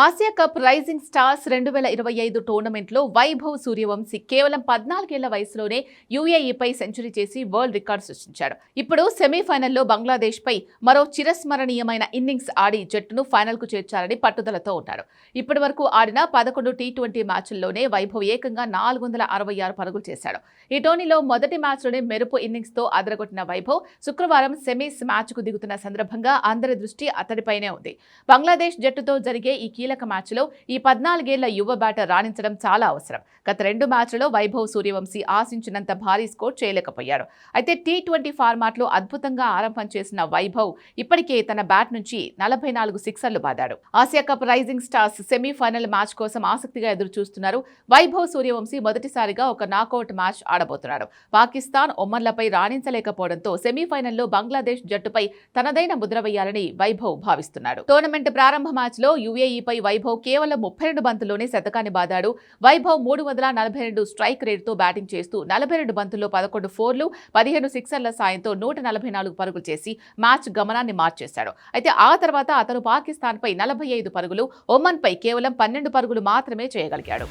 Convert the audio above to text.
Asia cup rising stars రెండు వేల ఇరవై ఐదు టోర్నమెంట్లో వైభవ్ సూర్యవంశీ కేవలం పద్నాలుగేళ్ళ వయసులోనే యుఏఈపై సెంచరీ చేసి వరల్డ్ రికార్డు సృష్టించాడు. ఇప్పుడు సెమీఫైనల్లో బంగ్లాదేశ్పై మరో చిరస్మరణీయమైన ఇన్నింగ్స్ ఆడి జట్టును ఫైనల్కు చేర్చాలని పట్టుదలతో ఉన్నాడు. ఇప్పటి వరకు ఆడిన పదకొండు టీ ట్వంటీ మ్యాచ్ల్లోనే వైభవ్ ఏకంగా నాలుగు వందల అరవై ఆరు పరుగులు చేశాడు. ఈ టోర్నీలో మొదటి మ్యాచ్లోనే మెరుపు ఇన్నింగ్స్తో అదరగొట్టిన వైభవ్ శుక్రవారం సెమీస్ మ్యాచ్కు దిగుతున్న సందర్భంగా అందరి దృష్టి అతడిపైనే ఉంది. బంగ్లాదేశ్ జట్టుతో జరిగే ఈ కీలక మ్యాచ్లో ఈ పద్నాలుగేళ్ళ యువ బ్యాటర్ రాణించడం చాలా అవసరం. గత రెండు మ్యాచ్లలో వైభవ్ సూర్యవంశీ ఆశించినంత భారీ స్కోర్ చేయలేకపోయాడు అయితే టీ ట్వంటీ ఫార్మాట్లో అద్భుతంగా ఆరంభం చేసిన వైభవ్ ఇప్పటికే తన బ్యాట్ నుంచి నలభై నాలుగు సిక్సర్లు బాదాడు. Asia cup rising stars semifinal match కోసం ఆసక్తిగా ఎదురు చూస్తున్నారు వైభవ్ సూర్యవంశీ మొదటిసారిగా ఒక నాకౌట్ మ్యాచ్ ఆడబోతున్నాడు. పాకిస్తాన్ ఒమ్మన్లపై రాణించలేకపోవడంతో సెమీఫైనల్లో బంగ్లాదేశ్ జట్టుపై తనదైన ముద్ర వేయాలని వైభవ్ భావిస్తున్నాడు. టోర్నమెంట్ ప్రారంభ మ్యాచ్లో యుఏఈపై వైభవ్ కేవలం ముప్పై రెండు బంతుల్లోనే శతకాన్ని బాదాడు. వైభవ్ మూడు వందల నలభై రెండు స్ట్రైక్ రేట్తో బ్యాటింగ్ చేస్తూ నలభై రెండు బంతుల్లో పదకొండు ఫోర్లు పదిహేను సిక్సర్ల సాయంతో నూట నలభై నాలుగు పరుగులు చేసి మ్యాచ్ గమనాన్ని మార్చేశాడు. అయితే ఆ తర్వాత అతను పాకిస్తాన్పై నలభై ఐదు పరుగులు ఒమన్పై కేవలం పన్నెండు పరుగులు మాత్రమే చేయగలిగాడు.